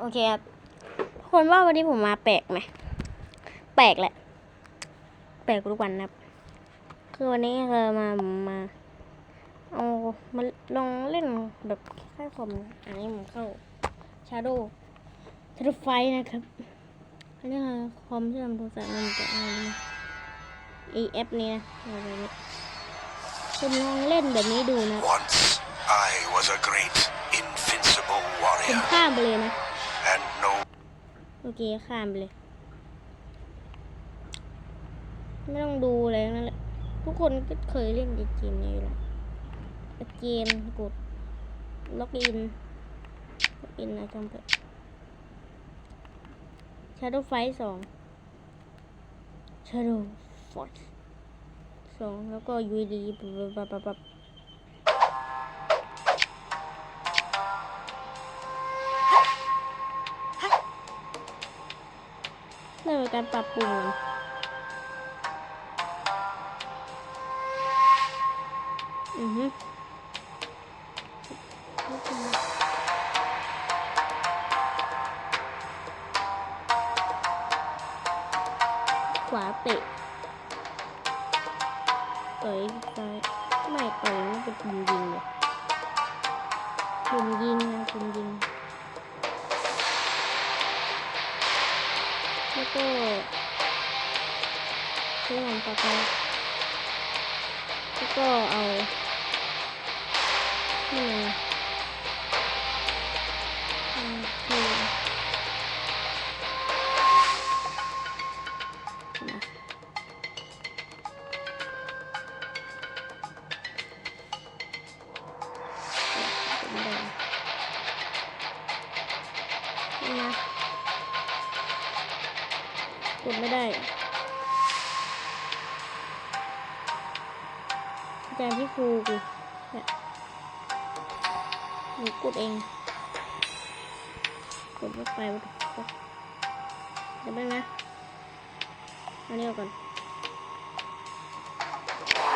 โอเคครับทุกคนว่าวันนี้ผมมาแปลกไหม แปลกแหละ แปลกกว่าทุกวันนะครับ คือวันนี้เรามามาเอามาลองเล่นแบบค่ายคอมนะอันนี้ผมเข้า Shadow Shadow Fight นะครับอันนี้คือคอมที่ทำโทรศัพท์มันจะอะไรนะไอแอปนี้นะอะไรนี้คุณลองเล่นแบบนี้ดูนะ Once I was a great, invincible ผม warrior, ข้ามไปเลยนะ and no โอเคข้ามไปเลย ไม่ต้องดูอะไรนั่นแหละทุกคนก็เคยเล่นเกมนี้อยู่แล้วเกมกดล็อกอินล็อกอินนะจำเป็น Shadow Fight สอง Shadow Fight สองแล้วก็ UD ปับปับปับ นี่เป็นการปรับปรุงอือฮึขวาเตะเต่อยซ้ายไม่เต่อยไม่เป็นปุ่มยิงเลยปุ่มยิงนะปุ่มยิง แล้วก็ใช้งานต่อไปแล้วก็เอานี่ ไม่ได้อาจารย์ที่ครูกูเนี่ยหนูกดเอง กดไม่ไปวะเดี๋ยวแป๊บนะอันนี้เอาก่อน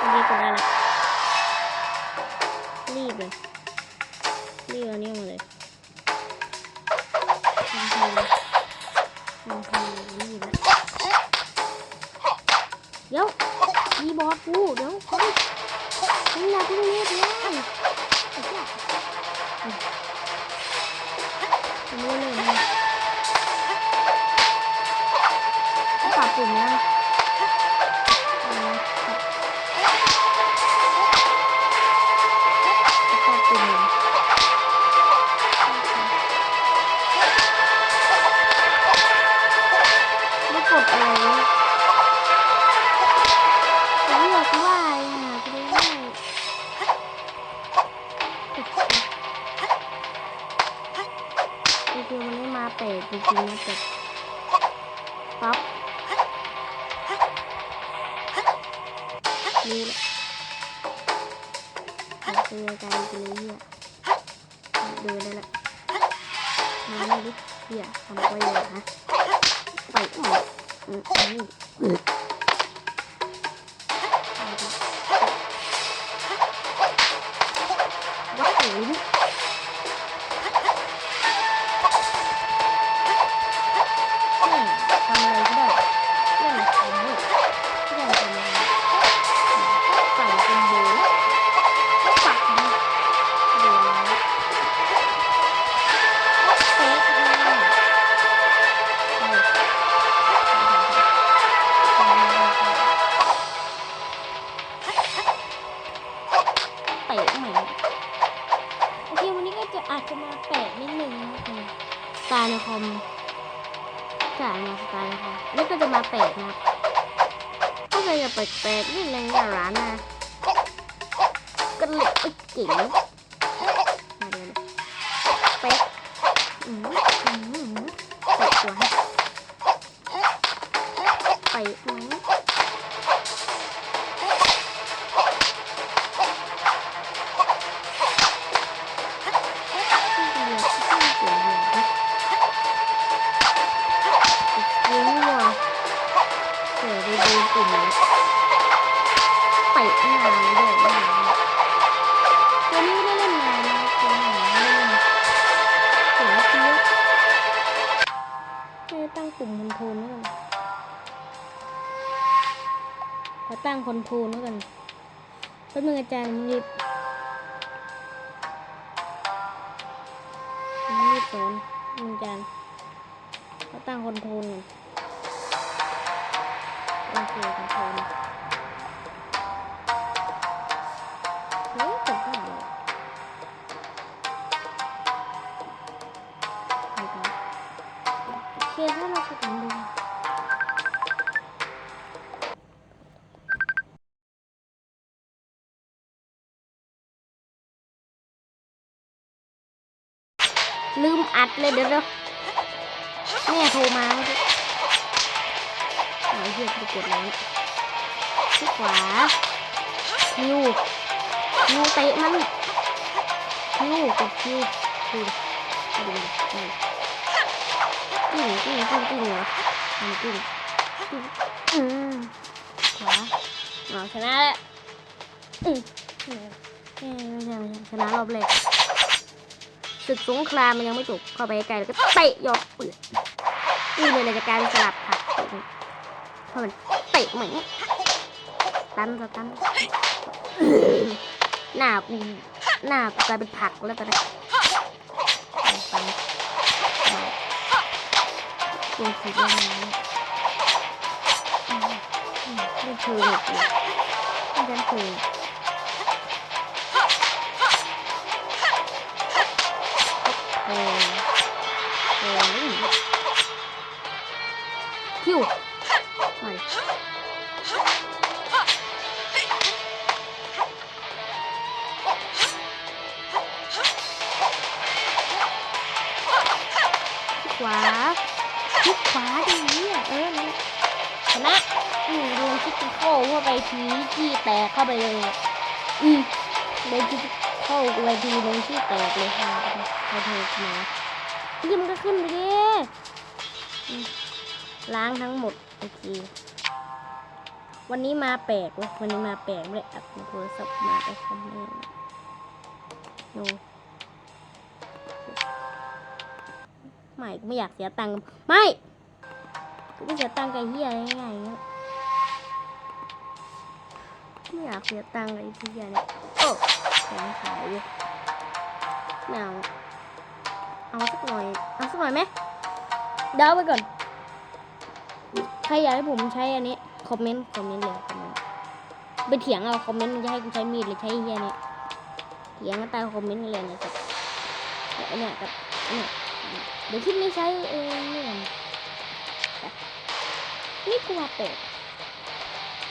อันนี้กดได้ละ นี่แหละขอเตือนใจไปเลยเฮียเดินได้ละมาเลยดิเฮียทำไปเลยฮะไปอืมอืม ก็จะมาแปะนะก็เลยจะแปลกๆนิดนึงนร้านนะก็เหลยไอ้เก๋งมาเดี๋ยวแป๊กอืม กลุ่มนี้ไปงานเลยงานวันนี้ไม่ได้เล่นงานนะตัวหนไม่ได้เล่นเสียเสียไม่ได้ตั้งกลุ่มคอนโทรนแล้วกันขอตั้งคอนโทรนแล้วกันแป๊บนอาจารย์รีบรีบสอนอาจารย์ขอตั้งคอนโทรลก่อน โอเคคอนโทรลเฮ้ยจบได้เลยไปกันโอเคถ้าเราไปกันดูลืมอัดเลยเดี๋ยวเดี๋ยวแม่โทรมา เมื่อกี้เอาเฮียไปกดแล้วที่ขวาคิวคิวเตะมันคิวกดคิวคิวเอาดูดิกิ้งกิ้งกิ้งกิ้งเหรอมันกิ้งกิ้งอืมขวาเอาชนะแล้วอืมอ้ยไม่ใช่ไม่ใช่ชนะรอบแรกศึกสงครามมันยังไม่จบเข้าไปใกล้แล้วก็เตะยอดปืนนี่เลยเลยจะกายเป็นสลับผัก พราะมันเตะเหมือนตันสตันหน้ากูหน้ากูกลายเป็นผักแล้วตอนนี้ตันตัวสีแดงนี่อืมอืมไม่เชิงเลยไม่ดันเชิงโอ้โอ้คิว ไปเลยอืมโดนคิดเข้าไปทีลงที่แตกเลยค่ะพอเธอมายิ้มนก็ขึ้นไปดิล้างทั้งหมดโอเควันนี้มาแปลกเว้ยวันนี้มาแปลกไม่ได้อัดโทรศัพท์มาไอ้คอมเมนต์โนไม่ไม่อยากเสียตังค์ไม่กูไม่เสียตังค์กับเฮียอะไรง่ายๆอย่าง ไม่อยากเสียตังค์กับไอ้เฮียเนี่ยโอ้แข็งขายอยู่ไม่เอาเอาสักหน่อย เอาสักหน่อยไหมเดาไปก่อน ใครอยากให้ผมใช้อันนี้ คอมเมนต์ คอมเมนต์เลยคอมเมนต์ไปเถียงเอา คอมเมนต์มันจะให้กูใช้มีดหรือใช้เฮียเนี่ยเถียงกันใต้คอมเมนต์เลยนะครับไอเนี่ยกับไอเนี่ยเดี๋ยวคลิปนี้ใช้เองเนี่ยนี่กูมาเป็ด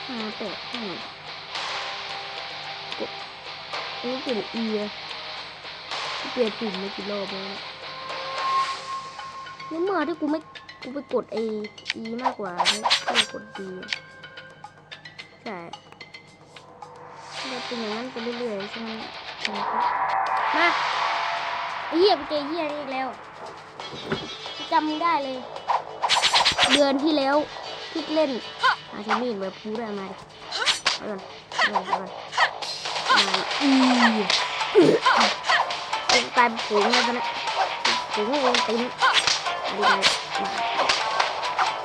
มาเป็ดนี่ นี่เปลี่ยนอีอเปลี่ยนปุ่มไม่กี่รอบแล้วเนี่ยแล้วเมื่อที่กูไม่กูไปกดไออีมากกว่าไม่ไม่กดดีใช่มันเป็นอย่างนั้นไปเรื่อยๆใช่ไหมมาไอเหี้ยไปเจอเหี้ยนี่อีกแล้วจำได้เลย เดือนที่แล้วที่เล่นอาจจะมีดแบบพูดอะไรมาดิเอาก่อนเอาก่อน อาก่อนมาอีเอากายเป็นผงเลยตอนนี้ผงลงต็มอะไรกันม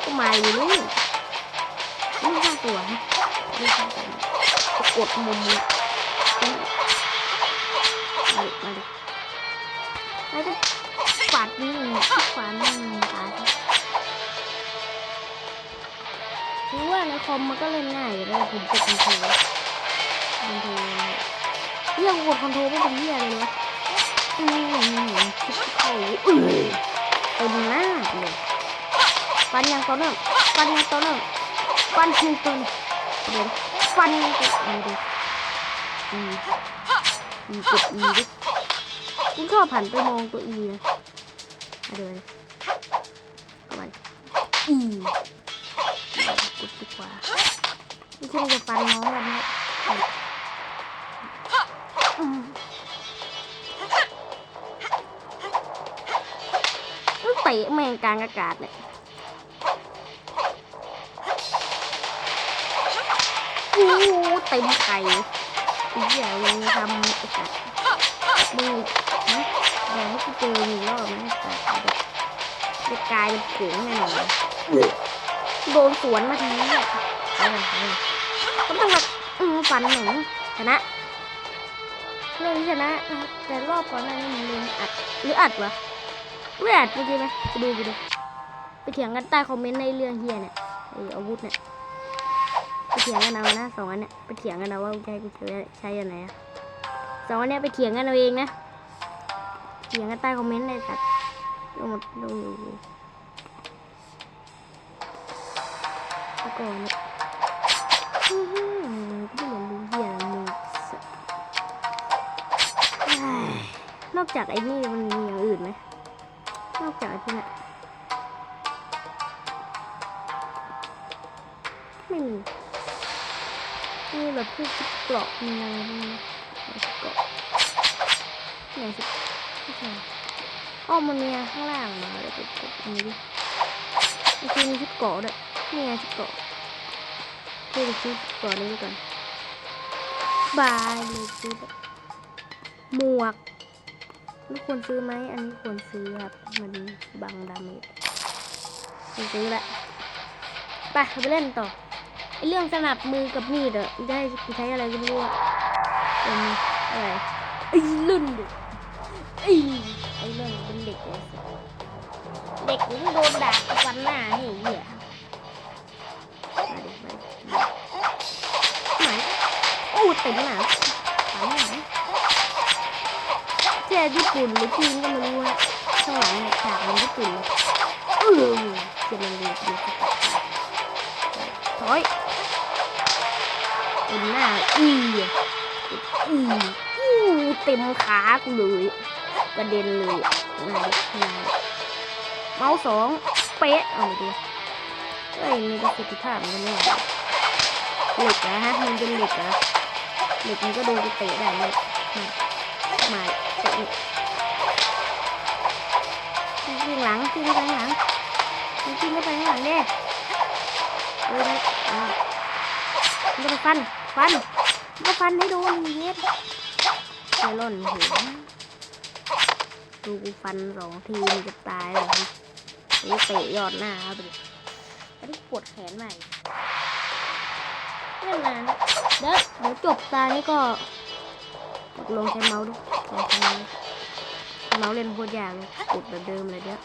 ก็มาอยู่นี่ไม่สร้าตัวนะไม่สร้าตัวนะกดมุมนี้มาดิมาดิแล้วก็ฝาดนี่ฝาดนี่ตายคือว่าในคอมมันก็เล่นง่ายอยู่แล้วผมกดคอนโทรลคอนโทรล เรียกดคอนโทรลไม่เป็นเรียเลยวะอืมคิดเข้าอือเต็มหน้าเลยฟันยังตัวหนึ่งฟันยังตัวหนึ่งฟันยังตัวหนึ่งเดี๋ยวฟันยังตัวอีดิอีอีกดอีดิกูชอบผ่านไปมองตัวอีนะเดี๋ยวเลยเอามันอีกดดีกว่าไม่ใช่จะฟันน้องกันนะะแมงกลางอากาศเนี่ยโอ้เต็มไข่อีกอย่ายังทำไอ้สัตว์มึงนะอย่าให้กูเจออีกรอบนะไอ้สัตว์จะกลายเป็นผงแน่นอนโดนสวนมาทีนี้อะเอาเลยเอาเลยก็ต้องแบบฟันหนูชนะเรื่องชนะแต่รอบก่อนหน้านี้มันลืมอัดหรืออัดวะ ไม่อัดเมื่อกี้ไหมไปดูไปดูไปเถียงกันใต้คอมเมนต์ในเรื่องเฮียเนี่ยไออาวุธเนี่ยไปเถียงกันเอานะสองอันเนี่ยไปเถียงกันเอาว่าให้กูใช้ใช้อันไหนอะสองอันเนี้ยไปเถียงกันเอาเองนะเถียงกันใต้คอมเมนต์เลยสัตว์ลงหมดลงอยู่แล้วก็เนี่ยอื้อหือก็ไม่เหมือนรู้เหี้ยอะไรมึงสัสเอ้ยนอกจากไอ้นี่มันมีอย่างอื่นไหม นอกจากที่น่ะไม่มีมีแบบพวกชุดเกราะมีอะไรบ้างไหนชุดเกราะไหนชุดไม่ใช่อ้อมันมีข้างล่างมาเลยกดกดอันนี้ดิมันคือมีชุดเกาะด้วยนี่ไงชุดเกาะเพื่อซื้อก่อนนี้ก่อนบายเลยซื้อแบบหมวก ไม่ควรซื้อไหม อันนี้ควรซื้อครับ มันบังดาเมจไม่ซื้อละ ไปไปเล่นต่อไอเรื่องสนับมือกับมีดอะจะให้ใช้อะไรก็ไม่รู้อะเอออะไรไอ้รุ่นด็กไอ้ไอ้เรื่องเป็นเด็กเลยสิเด็กมันโดนด่าฟันหน้าให้เหี้ยมาดิมาดิไหนโอ้เต็มหนาฝันไหนเจ้ ญี่ปุ่นหรือจีนก็ไม่รู้อะข้างหลังเนี่ยฉากมันญี่ปุ่นเลยเออเจะมันดูดูถอยเต็มหน้าอีอีอู้เต็มขากูเลยกระเด็นเลยอะมาดิมาดิเมาส์สองเป๊ะเอาดิเอ้ยมีประสิทธิภาพมันไม่ไหวเหล็กนะฮะมันเป็นเหล็กนะเหล็กมันก็โดนไปเตะได้เลยมาาเตะนี่ขึ้นหลังขึ้นไปข้างหลังขึ้นไปข้างหลังเด้เออนะอ่ามันก็ไปฟันฟันมันก็ฟันให้โดนเย็ดเจล่นหัวดูกูฟันสองทีมันจะตายเลยนี่เตะยอดหน้าครับดิอันนี้ปวดแขนใหม่เล่นนานเดี๋ยวเดี๋ยวจบตานี่ก็ ตกลงใช้เมาส์ด้วยลองใช้เมาส์เมาส์เล่นโคตรยากเลยกดแบบเดิมเลยเดี๋ยว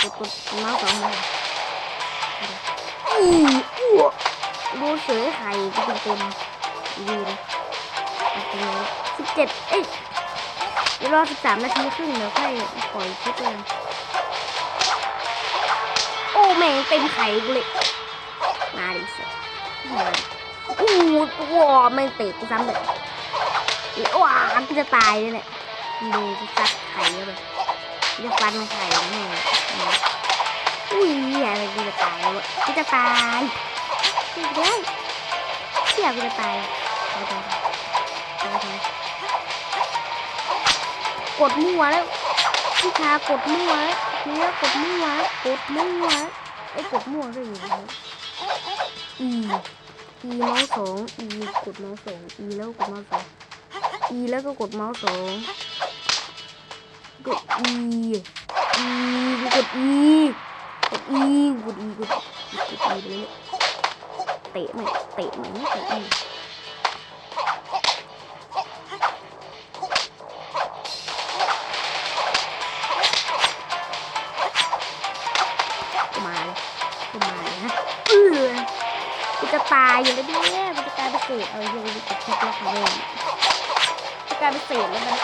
กดกดเมาส์สองมืออู้อ้วกดูเสือไข่ก็เป็นเต็มดีเลยเอาไปเลยสิบเจ็ดเอ้ยเดี๋ยวรอสิบสามนาทีครึ่งเดี๋ยวค่อยปล่อยคลิปเลยโอ้แม่งเต็มไข่เลยมาดิสิมาอู้ว้าแม่งเตะกูซ้ำเลย ว้ากูจะตายเลยเนี่ยดูกูซัดไข่เข้าไปกูจะฟันมันไข่แม่อุ้ยอะไรกูจะตายแล้วะกูจะตายกูจะได้เชี่ยกูจะตายตายตายตายตายกดมั่วแล้วพี่ชากดมั่วแล้วเนี่ยกดมั่วกดมั่วไอ้กดมั่วด้ยอยู่นะอีอีเมาส์สองอีกดเมาส์สองอีแล้วกดเมาส์สอง อีแล้วก็กดเมาส์สองกดอีอีกดอีกดอีกดอีกด E กดอีไปเลยเตะไหมเตะไหมเตะอีก็มกูจะตายอยู่แล้วเนี่ยกูจะกลายเป็นเศษเอาเยอะๆกับพวกเราค่ะเนี่ยจะ กลายเป็นเศษแล้วมัน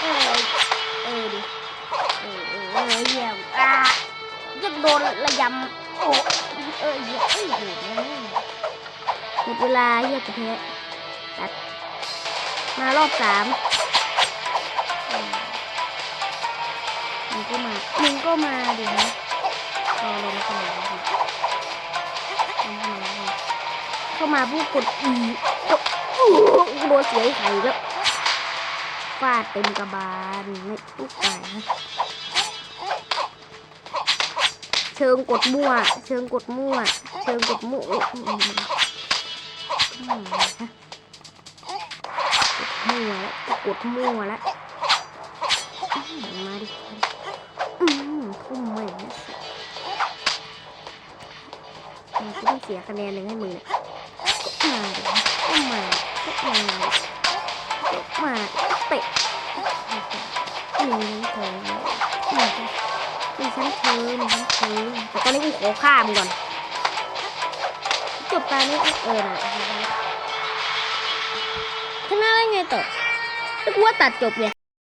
เออเออดิเออเออเออเยี่ยมอะยังโดนระยำโอ้เออเยี่ยมเอ้ยโหดนะหมดเวลาเยี่ยมจะแพ้ตัดมารอบสามมมึงก็มามึงก็มาดิฮะรอลงสนามดิลงสนามดิเข้ามาพูดกดอีกด โดนเสียไข่แล้วฟาดเต็มกระบาลไม่ตุ๊กตานะเชิงกดมั่ว เชิงกดมั่ว เชิงกดมั่วกดมั่วแล้วกดมั่วแล้วมาดิอืมทุ่มไม่นะสิกูต้องเสียคะแนนหนึ่งให้มึงเนี่ย มาก็มาก็มาก็เตะหนึ่งสองหนึ่งมีชั้นเชิญมีชั้นเชิญแต่ตอนนี้กูขอฆ่ามึงก่อนจบตอนนี้เออนะชนะได้ไงต่อกูว่าตัดจบเลย